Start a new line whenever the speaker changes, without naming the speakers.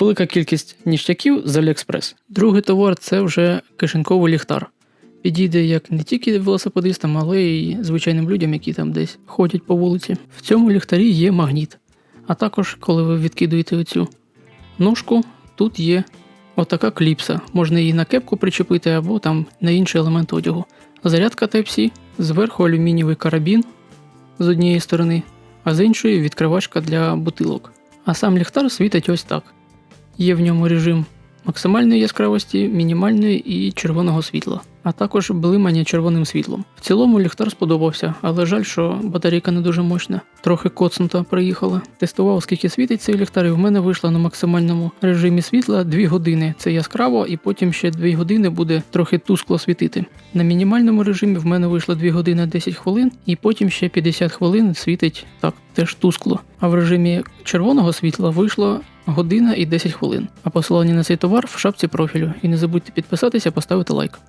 Велика кількість ніштяків з AliExpress. Другий товар це вже кишеньковий ліхтар. Підійде як не тільки велосипедистам, але й звичайним людям, які там десь ходять по вулиці. В цьому ліхтарі є магніт. А також, коли ви відкидуєте оцю ножку, тут є отака кліпса. Можна її на кепку причепити або там на інший елемент одягу. Зарядка Type-C, зверху алюмінієвий карабін з однієї сторони, а з іншої відкривачка для бутилок. А сам ліхтар світить ось так. Є в ньому режим максимальної яскравості, мінімальної і червоного світла, а також блимання червоним світлом. В цілому ліхтар сподобався, але жаль, що батарейка не дуже мощна. Трохи коцнута приїхала. Тестував, скільки світить цей ліхтар, і в мене вийшло на максимальному режимі світла 2 години. Це яскраво, і потім ще 2 години буде трохи тускло світити. На мінімальному режимі в мене вийшло 2 години 10 хвилин, і потім ще 50 хвилин світить так теж тускло. А в режимі червоного світла вийшло година і 10 хвилин. А посилання на цей товар в шапці профілю. І не забудьте підписатися, поставити лайк.